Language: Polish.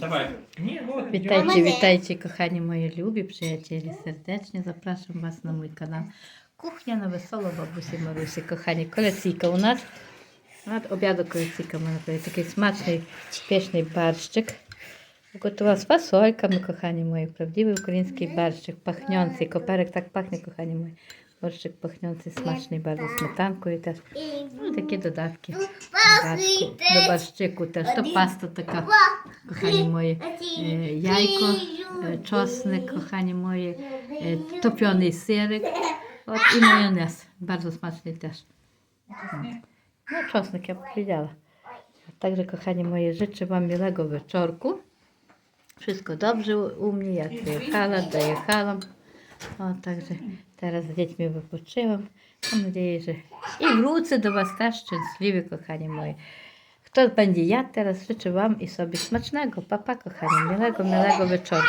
Давай. Ні, ну, Вітайте, вітайте, кохані мої любі приятелі. Сердечно запрошуємо вас на мій канал. Кухня на весело бабусі Марусі, кохані. Коляційка у нас. От обядок коляційка в мене буде. Такий смачний, пішний барщик. Готувала з фасольками, кохані мої, правдивий український барщик, пахньонцей, коперек так пахне, кохані мої. Pachniący, smaczny, bardzo smetanką i też no, takie dodatki. do barszczyku też. To pasta taka, kochani moi. E, jajko, e, czosnek, kochani moje, topiony serek od, i majonez. Bardzo smaczny też. No czosnek, ja powiedziała. Także, kochani moje, życzę Wam miłego wieczorku. Wszystko dobrze u mnie, ja przyjechałam, dojechałam. O, także teraz z dziećmi wypoczęłam. Mam nadzieję, że i wrócę do Was też szczęśliwy, kochani moje. Kto będzie jadł teraz, życzę Wam i sobie smacznego. Papa, kochani, miłego, miłego wieczoru.